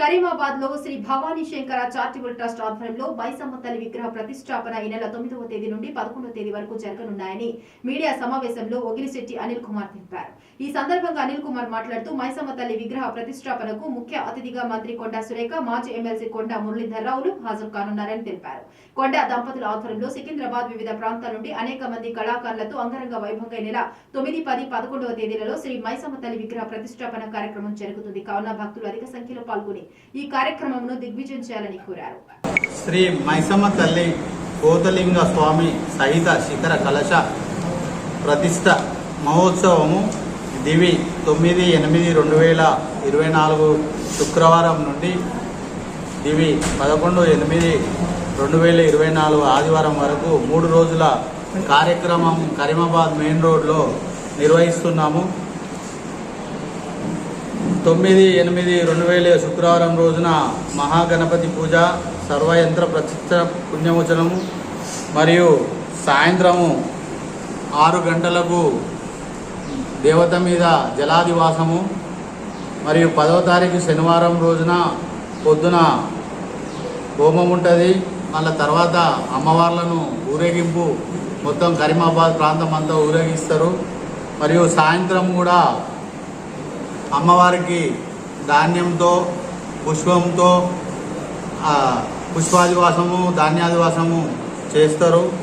కరీమాబాద్లో Shri Bhavani Shankara charitable trust ఆధ్వర్యంలో మైసమ్మ తల్లి విగ్రహ ప్రతిష్టాపన ఈ నెల తొమ్మిదవ తేదీ నుండి పదకొండవ తేదీ వరకు జరగనున్నాయని మీడియా సమావేశంలో ఒగిలిశెట్టి అనిల్ కుమార్ తెలిపారు. ఈ సందర్భంగా అనిల్ కుమార్ మాట్లాడుతూ మైసమ్మ తల్లి విగ్రహ ప్రతిష్టాపనకు ముఖ్య అతిథిగా మంత్రి కొండా సురేఖ మాజీ ఎమ్మెల్సీ కొండా మురళీధరరావులు హాజరు కానున్నారని తెలిపారు. కొండా దంపతుల ఆధ్వర్యంలో సికింద్రాబాద్ వివిధ ప్రాంతాల నుండి అనేక మంది కళాకారులతో అంగరంగ వైభవంగా నెల తొమ్మిది పది పదకొండవ తేదీలలో శ్రీ మైసమ్మ తల్లి విగ్రహ ప్రతిష్టాపన కార్యక్రమం జరుగుతుంది. కావున భక్తులు అధిక సంఖ్యలో పాల్గొని ఈ కార్యక్రమంను దిగ్విజయం చేయాలని కోరారు. శ్రీ మైసమ్మ తల్లి కోతలింగ స్వామి సహిత శిఖర కలశ ప్రతిష్ట మహోత్సవము దివి తొమ్మిది ఎనిమిది రెండు వేల ఇరవై నాలుగు శుక్రవారం నుండి దివి పదకొండు ఎనిమిది రెండు వేల ఇరవై నాలుగు ఆదివారం వరకు మూడు రోజుల కార్యక్రమం కరీమాబాద్ మెయిన్ రోడ్లో నిర్వహిస్తున్నాము. తొమ్మిది ఎనిమిది రెండు వేల శుక్రవారం రోజున మహాగణపతి పూజ సర్వయంత్ర ప్రతిష్ట పుణ్యమోచనము మరియు సాయంత్రము ఆరు గంటలకు దేవత మీద జలాదివాసము మరియు పదవ తారీఖు శనివారం రోజున పొద్దున హోమం ఉంటుంది. మళ్ళీ తర్వాత అమ్మవార్లను ఊరేగింపు మొత్తం కరీమాబాద్ ప్రాంతం అంతా ఊరేగిస్తారు. మరియు సాయంత్రం కూడా అమ్మవారికి ధాన్యంతో పుష్పంతో ఆ, పుష్పాదివాసము ధాన్యాదివాసము చేస్తారు.